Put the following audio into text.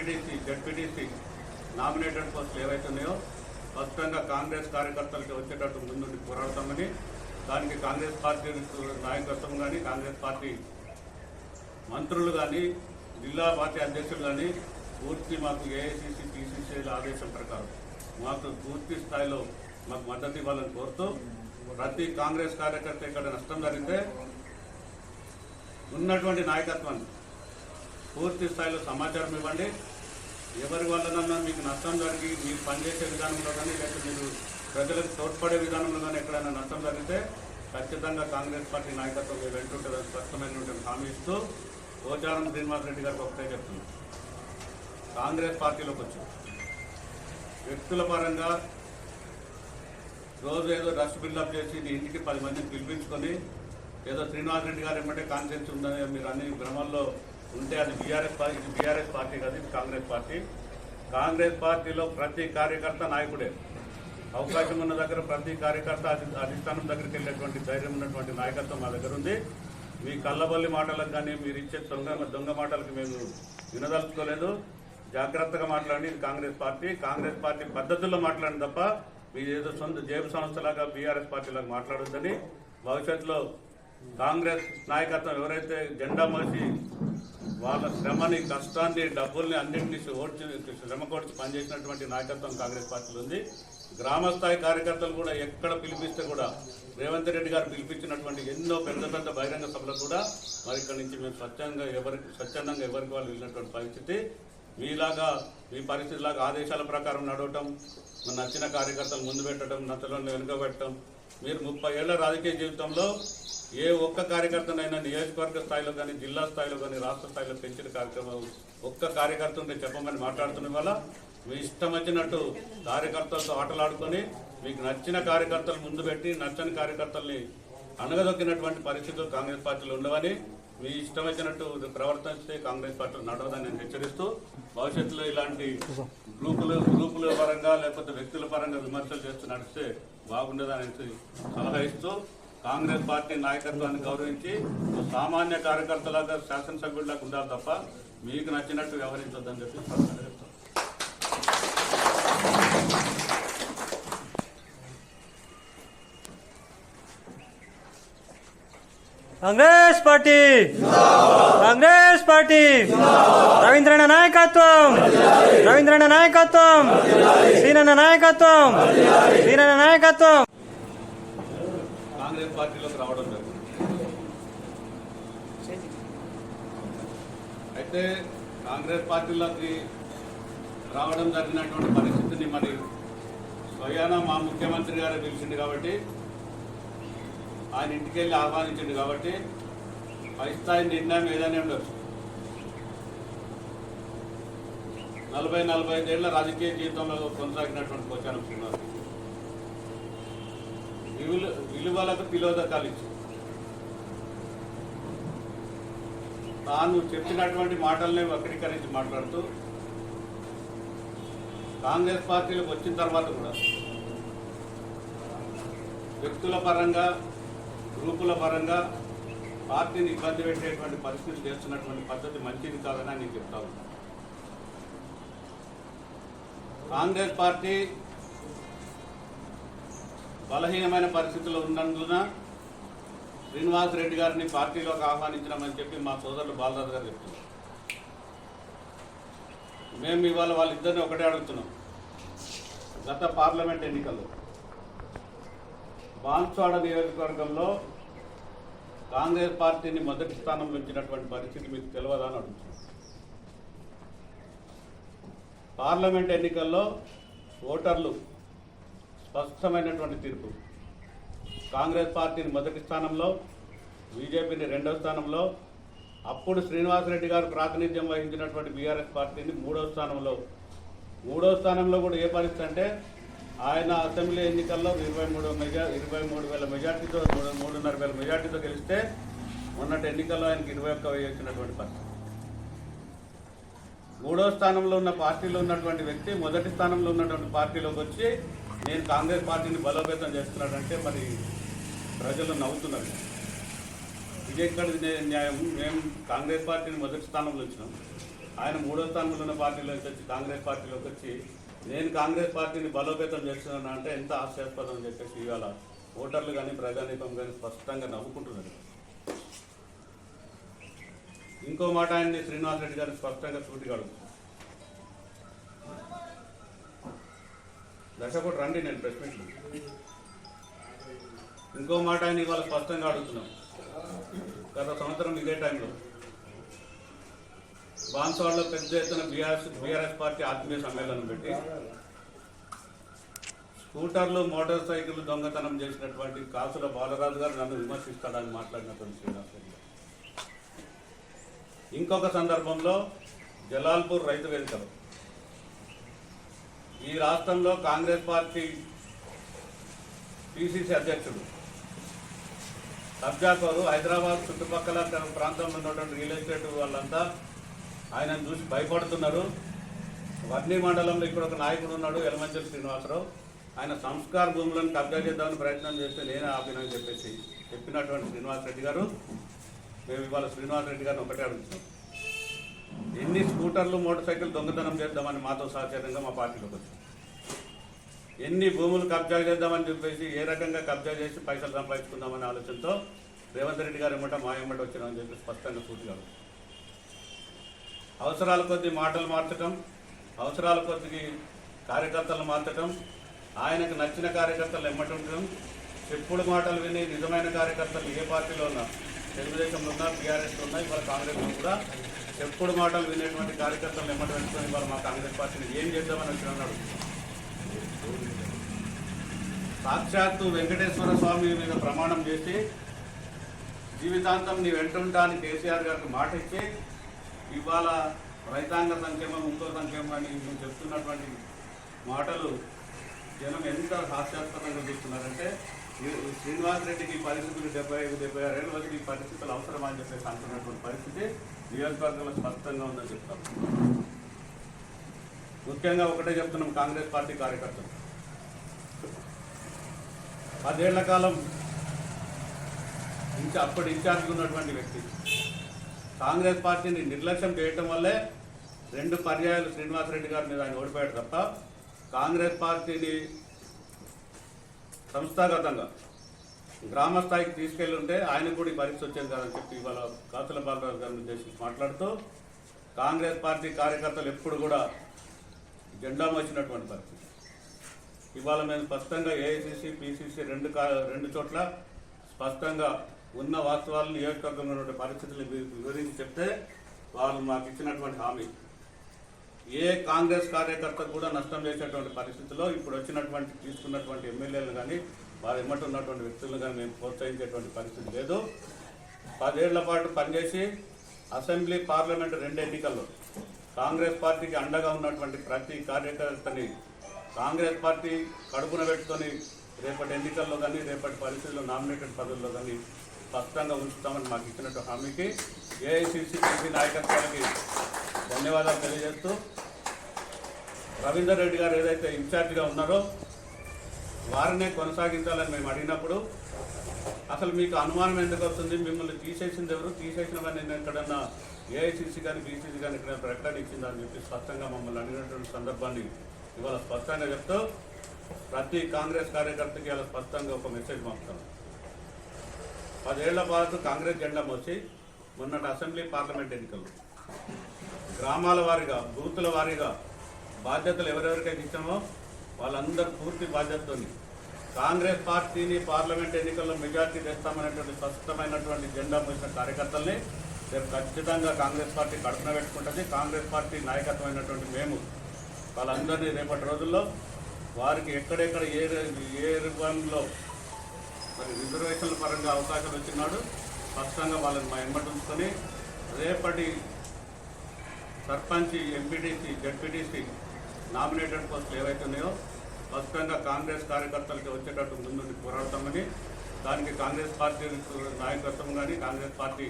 MPTC ZPTC nominated పోస్టులు ఏవైతే ఉన్నాయో స్పష్టంగా కాంగ్రెస్ కార్యకర్తలకి వచ్చేటట్టు ముందుండి పోరాడతామని దానికి కాంగ్రెస్ పార్టీ నాయకత్వం కానీ కాంగ్రెస్ పార్టీ మంత్రులు కానీ జిల్లా పార్టీ అధ్యక్షులు కానీ పూర్తి మాకు ఏఐసిసి పిసిసిల ఆదేశం ప్రకారం మాకు పూర్తి స్థాయిలో మాకు మద్దతు ఇవ్వాలని కోరుతూ ప్రతి కాంగ్రెస్ కార్యకర్త ఇక్కడ నష్టం జరిగితే ఉన్నటువంటి నాయకత్వాన్ని పూర్తి స్థాయిలో సమాచారం ఇవ్వండి. ఎవరి వల్లనన్నా మీకు నష్టం జరిగి మీరు పనిచేసే విధానంలో కానీ లేకపోతే మీరు ప్రజలకు తోడ్పడే విధానంలో కానీ ఎక్కడైనా నష్టం జరిగితే ఖచ్చితంగా కాంగ్రెస్ పార్టీ నాయకత్వం మీ వెంటుంటుందని స్పష్టమైనటువంటి హామీ ఇస్తూ పోచారం శ్రీనివాస్ రెడ్డి గారికి ఒకటే చెప్తున్నాను కాంగ్రెస్ పార్టీలోకి వచ్చి. వ్యక్తుల పరంగా రోజు ఏదో రష్ బిల్డప్ చేసి నీ ఇంటికి పది మందిని పిలిపించుకొని ఏదో శ్రీనివాస్ రెడ్డి గారు ఏమంటే కాన్ఫిడెన్స్ ఉందని మీరు అన్ని భ్రమల్లో ఉంటే అది బీఆర్ఎస్ పార్టీ ఇది బీఆర్ఎస్ పార్టీ కాదు ఇది కాంగ్రెస్ పార్టీ. కాంగ్రెస్ పార్టీలో ప్రతి కార్యకర్త నాయకుడే. అవకాశం ఉన్న దగ్గర ప్రతి కార్యకర్త అధిష్టానం దగ్గరికి వెళ్ళేటువంటి ధైర్యం ఉన్నటువంటి నాయకత్వం మా దగ్గర ఉంది. మీ కళ్ళబల్లి మాటలకు కానీ మీరు ఇచ్చే దొంగ దొంగ మాటలకు మేము వినదలుచుకోలేదు. జాగ్రత్తగా మాట్లాడి ఇది కాంగ్రెస్ పార్టీ. కాంగ్రెస్ పార్టీ పద్ధతుల్లో మాట్లాడిన తప్ప మీ ఏదో సొంత జేబు సంస్థలాగా బీఆర్ఎస్ పార్టీలాగా మాట్లాడొద్దని. భవిష్యత్తులో కాంగ్రెస్ నాయకత్వం ఎవరైతే జెండా మోసి వాళ్ళ శ్రమని కష్టాన్ని డబ్బుల్ని అన్నింటినీ ఓడ్చి శ్రమ కొడిచి పనిచేసినటువంటి నాయకత్వం కాంగ్రెస్ పార్టీలో ఉంది. గ్రామ స్థాయి కార్యకర్తలు కూడా ఎక్కడ పిలిపిస్తే కూడా రేవంత్ రెడ్డి గారు పిలిపించినటువంటి ఎన్నో పెద్ద పెద్ద బహిరంగ సభలకు కూడా మరి ఇక్కడి నుంచి మేము స్వచ్ఛంగా ఎవరికి స్వచ్ఛందంగా ఎవరికి వాళ్ళు వెళ్ళినటువంటి పరిస్థితి. మీలాగా మీ పరిస్థితిలాగా ఆదేశాల ప్రకారం నడవటం నచ్చిన కార్యకర్తలు ముందు పెట్టడం నచ్చలను వెనుకబెట్టడం మీరు ముప్పై ఏళ్ళ రాజకీయ జీవితంలో ఏ ఒక్క కార్యకర్తనైనా నియోజకవర్గ స్థాయిలో కానీ జిల్లా స్థాయిలో కానీ రాష్ట్ర స్థాయిలో పెంచిన కార్యక్రమం ఒక్క కార్యకర్త ఉంటే చెప్పమని మాట్లాడుతున్న వల్ల మీ ఇష్టం వచ్చినట్టు కార్యకర్తలతో ఆటలాడుకొని మీకు నచ్చిన కార్యకర్తలు ముందు పెట్టి నచ్చని కార్యకర్తల్ని అణగదొక్కినటువంటి పరిస్థితులు కాంగ్రెస్ పార్టీలు ఉండవని మీ ఇష్టం వచ్చినట్టు ప్రవర్తిస్తే కాంగ్రెస్ పార్టీ నడవదని నేను హెచ్చరిస్తూ భవిష్యత్తులో ఇలాంటి గ్రూపులు గ్రూపుల పరంగా లేకపోతే వ్యక్తుల పరంగా విమర్శలు చేస్తూ నడిస్తే బాగుండదని సలహా ఇస్తూ కాంగ్రెస్ పార్టీ నాయకత్వాన్ని గౌరవించి సామాన్య కార్యకర్తలాగా శాసనసభ్యుడిలాగా ఉండాలి తప్ప మీకు నచ్చినట్టు వ్యవహరించొద్దని చెప్పి స్పష్టంగా చెప్తాను కాంగ్రెస్ పార్టీ. కాంగ్రెస్ పార్టీ. రవీంద్రన నాయకత్వం. రవీంద్రన నాయకత్వం. సీనన్న నాయకత్వం. సీనన్న నాయకత్వం. కాంగ్రెస్ పార్టీలోకి రావడం అయితే కాంగ్రెస్ పార్టీలోకి రావడం జరిగినటువంటి పరిస్థితిని మరి స్వయాన మా ముఖ్యమంత్రి గారే పిలిచింది కాబట్టి ఆయన ఇంటికి వెళ్ళి ఆహ్వానించిండు కాబట్టి పై స్థాయి నిర్ణయం ఏదైనా ఉండొచ్చు. నలభై నలభై ఐదేళ్ళ రాజకీయ జీవితంలో కొనసాగినటువంటి పోచారం శ్రీనివాస్ విలువ విలువలకు తిలోదకాలు ఇచ్చి. తాను చెప్పినటువంటి మాటల్ని వక్రీకరించి మాట్లాడుతూ కాంగ్రెస్ పార్టీలకు వచ్చిన తర్వాత కూడా వ్యక్తుల పరంగా గ్రూపుల పరంగా పార్టీని ఇబ్బంది పెట్టేటువంటి పరిస్థితులు చేస్తున్నటువంటి పద్ధతి మంచిది కాదని నేను చెప్తా ఉన్నాను కాంగ్రెస్ పార్టీ బలహీనమైన పరిస్థితుల్లో ఉన్నందున శ్రీనివాస్ రెడ్డి గారిని పార్టీలోకి ఆహ్వానించడమని చెప్పి మా సోదరులు బాలరాజు గారు చెప్తున్నారు. మేము ఇవాళ వాళ్ళిద్దరిని ఒకటే అడుగుతున్నాం. గత పార్లమెంట్ ఎన్నికల్లో బాన్స్వాడ నియోజకవర్గంలో కాంగ్రెస్ పార్టీని మొదటి స్థానంలో ఉంచినటువంటి పరిస్థితి మీకు తెలియదా అని పార్లమెంట్ ఎన్నికల్లో ఓటర్లు స్పష్టమైనటువంటి తీర్పు. కాంగ్రెస్ పార్టీని మొదటి స్థానంలో బీజేపీని రెండవ స్థానంలో అప్పుడు శ్రీనివాసరెడ్డి గారు ప్రాతినిధ్యం వహించినటువంటి బీఆర్ఎస్ పార్టీని మూడవ స్థానంలో. మూడవ స్థానంలో కూడా ఏ పరిస్థితి అంటే ఆయన అసెంబ్లీ ఎన్నికల్లో ఇరవై మూడు మెజా ఇరవై మూడు వేల మెజార్టీతో మూడు మూడున్నర వేల మెజార్టీతో గెలిస్తే మొన్నటి ఎన్నికల్లో ఆయనకి ఇరవై ఒక్క వెయ్యి వచ్చినటువంటి పరిస్థితి. మూడో స్థానంలో ఉన్న పార్టీలో ఉన్నటువంటి వ్యక్తి మొదటి స్థానంలో ఉన్నటువంటి పార్టీలోకి వచ్చి నేను కాంగ్రెస్ పార్టీని బలోపేతం చేస్తున్నాడంటే మరి ప్రజలు నవ్వుతున్నారు. ఇది ఎక్కడ న్యాయం మేము కాంగ్రెస్ పార్టీని మొదటి స్థానంలో వచ్చినాం ఆయన మూడో స్థానంలో ఉన్న పార్టీలోకి వచ్చి కాంగ్రెస్ పార్టీలోకి వచ్చి నేను కాంగ్రెస్ పార్టీని బలోపేతం చేస్తున్నాను అంటే ఎంత ఆశ్చర్యపదం అని చెప్పేసి ఇవాళ ఓటర్లు కానీ ప్రజానీకం కానీ స్పష్టంగా నవ్వుకుంటున్నారు. ఇంకో మాట ఆయన్ని శ్రీనివాస్ రెడ్డి గారు స్పష్టంగా సూటిగా అడుగుతున్నారు. దశకోటి రండి నేను ప్రెస్ మీట్లు ఇంకో మాట ఆయన ఇవాళ స్పష్టంగా అడుగుతున్నాం గత సంవత్సరం ఇదే టైంలో బాన్సవాడలో పెద్ద ఎత్తున బీఆర్ఎస్ బీఆర్ఎస్ పార్టీ ఆత్మీయ సమ్మేళనం పెట్టి స్కూటర్లు మోటార్ సైకిల్ దొంగతనం చేసినటువంటి కాసుల బాలరాజు గారు నన్ను విమర్శిస్తాడని మాట్లాడినటువంటి శ్రీనివాస్ ఇంకొక సందర్భంలో జలాల్పూర్ రైతు వేదికలో ఈ రాష్ట్రంలో కాంగ్రెస్ పార్టీ పిసిసి అధ్యక్షుడు. కబ్జాకోరు హైదరాబాద్ చుట్టుపక్కల తన ప్రాంతంలో ఉన్నటువంటి రియల్ ఎస్టేట్ వాళ్ళంతా ఆయనను చూసి భయపడుతున్నారు. వర్ణి మండలంలో ఇక్కడ ఒక నాయకుడు ఉన్నాడు యలమంచల్ శ్రీనివాసరావు. ఆయన సంస్కార భూములను కబ్జా చేద్దామని ప్రయత్నం చేస్తే నేనే ఆపినని చెప్పేసి చెప్పినటువంటి శ్రీనివాస్ రెడ్డి గారు మేము ఇవాళ శ్రీనివాసరెడ్డి గారిని ఒకటే అడుగుతున్నాం. ఎన్ని స్కూటర్లు మోటార్ సైకిల్ దొంగతనం చేద్దామని మాతో సహచరంగా మా పార్టీలోకి వచ్చాం. ఎన్ని భూములు కబ్జా చేద్దామని చెప్పేసి ఏ రకంగా కబ్జా చేసి పైసలు సంపాదించుకుందామనే ఆలోచనతో రేవంత్ రెడ్డి గారు ఎమ్మట మా ఎమ్మట వచ్చినామని చెప్పి స్పష్టంగా సూటిగా అవసరాల కొద్దీ మాటలు మార్చటం అవసరాల కొద్దికి కార్యకర్తలు మార్చటం ఆయనకు నచ్చిన కార్యకర్తలు ఎమ్మటి చెప్పుడు మాటలు విని నిజమైన కార్యకర్తలు ఏ పార్టీలో ఉన్నా తెలుగుదేశంలో ఉన్నా టీఆర్ఎస్లో ఉన్నా ఇవాళ కాంగ్రెస్లో కూడా చెప్పుడు మాటలు వినేటువంటి కార్యకర్తలు ఎమ్మటి పెట్టుకొని ఇవాళ మా కాంగ్రెస్ పార్టీని ఏం చేద్దామని వచ్చి అన్నాడు సాక్షాత్తు వెంకటేశ్వర స్వామి మీద ప్రమాణం చేసి జీవితాంతం నీ వెంటుంటా అని కేసీఆర్ గారికి మాట ఇచ్చి ఇవాళ రైతాంగ సంక్షేమం ఇంకో సంక్షేమం అని మేము చెప్తున్నటువంటి మాటలు జనం ఎంత హాస్యాస్పదంగా చూస్తున్నారంటే శ్రీనివాస్ రెడ్డికి ఈ పరిస్థితులు డెబ్బై ఐదు డెబ్బై ఆరు ఏళ్ళ వరకు ఈ పరిస్థితులు అవసరమా అని చెప్పేసి అంటున్నటువంటి పరిస్థితి నియోజకవర్గంలో స్పష్టంగా ఉందని చెప్తాం. ముఖ్యంగా ఒకటే చెప్తున్నాం కాంగ్రెస్ పార్టీ కార్యకర్తలు. పదేళ్ళ కాలం ఇంకా అప్పటి ఇన్ఛార్జ్ ఉన్నటువంటి వ్యక్తి. కాంగ్రెస్ పార్టీని నిర్లక్ష్యం చేయటం వల్లే రెండు పర్యాయాలు శ్రీనివాసరెడ్డి గారి మీద ఆయన ఓడిపోయాడు తప్ప కాంగ్రెస్ పార్టీని సంస్థాగతంగా గ్రామ స్థాయికి తీసుకెళ్ళి ఉంటే కూడా ఈ పరిస్థితి వచ్చేది కాదని చెప్పి ఇవాళ కాతుల బాలరాజు గారిని ఉద్దేశించి మాట్లాడుతూ కాంగ్రెస్ పార్టీ కార్యకర్తలు ఎప్పుడు కూడా జెండా మోసినటువంటి పరిస్థితి. ఇవాళ మేము స్పష్టంగా ఏఐసిసి పిసిసి రెండు కా రెండు చోట్ల స్పష్టంగా ఉన్న వాస్తవాలను నియోజకవర్గంలో ఉన్న పరిస్థితులు వి- వివరించి చెప్తే వాళ్ళు మాకు ఇచ్చినటువంటి హామీ. ఏ కాంగ్రెస్ కార్యకర్త కూడా నష్టం చేసేటువంటి పరిస్థితిలో ఇప్పుడు వచ్చినటువంటి తీసుకున్నటువంటి ఎమ్మెల్యేలు కానీ వారు ఎమ్మటి ఉన్నటువంటి వ్యక్తులను కానీ మేము ప్రోత్సహించేటువంటి పరిస్థితి లేదు. పదేళ్ళ పాటు పనిచేసి అసెంబ్లీ పార్లమెంట్ రెండు ఎన్నికల్లో కాంగ్రెస్ పార్టీకి అండగా ఉన్నటువంటి ప్రతి కార్యకర్తని కాంగ్రెస్ పార్టీ కడుపున పెట్టుకొని రేపటి ఎన్నికల్లో కానీ రేపటి పరిస్థితుల్లో నామినేటెడ్ పదవుల్లో కానీ స్పష్టంగా ఉంచుతామని మాకు ఇచ్చినట్టు హామీకి ఏఐసిసి నాయకత్వానికి ధన్యవాదాలు తెలియజేస్తూ రవీందర్ రెడ్డి గారు ఏదైతే ఇన్ఛార్జిగా ఉన్నారో వారినే కొనసాగించాలని మేము అడిగినప్పుడు అసలు మీకు అనుమానం ఎందుకు వస్తుంది? మిమ్మల్ని తీసేసింది ఎవరు? తీసేసిన వారిని నేను ఎక్కడన్నా ఏఐసిసి కానీ బీసీసీ కానీ ఇక్కడ ప్రకటన ఇచ్చిందని అని చెప్పి స్పష్టంగా మమ్మల్ని అడిగినటువంటి సందర్భాన్ని ఇవాళ స్పష్టంగా చెప్తూ ప్రతి కాంగ్రెస్ కార్యకర్తకి ఇలా స్పష్టంగా ఒక మెసేజ్ పంపుతాను. పదేళ్ళ పాటు కాంగ్రెస్ జెండా మోసి మొన్నటి అసెంబ్లీ పార్లమెంట్ ఎన్నికలు. గ్రామాల వారీగా బూతుల వారీగా బాధ్యతలు ఎవరెవరికైతే ఇచ్చామో వాళ్ళందరూ పూర్తి బాధ్యతతో కాంగ్రెస్ పార్టీని పార్లమెంట్ ఎన్నికల్లో మెజార్టీ తెస్తామనేటువంటి స్పష్టమైనటువంటి జెండా మోసిన కార్యకర్తల్ని రేపు ఖచ్చితంగా కాంగ్రెస్ పార్టీ కడుపున పెట్టుకుంటుంది. కాంగ్రెస్ పార్టీ నాయకత్వమైనటువంటి మేము వాళ్ళందరినీ రేపటి రోజుల్లో వారికి ఎక్కడెక్కడ ఏ ఏ రూపంలో మరి రిజర్వేషన్ల పరంగా అవకాశం వచ్చినాడు. స్పష్టంగా వాళ్ళని మా ఎంబటి ఉంచుకొని రేపటి సర్పంచ్ ఎంపీటీసీ జడ్పీటీసీ నామినేటెడ్ పోస్టులు ఏవైతే ఉన్నాయో స్పష్టంగా కాంగ్రెస్ కార్యకర్తలకి వచ్చేటట్టు ముందు పోరాడతామని దానికి కాంగ్రెస్ పార్టీ నాయకత్వం కానీ కాంగ్రెస్ పార్టీ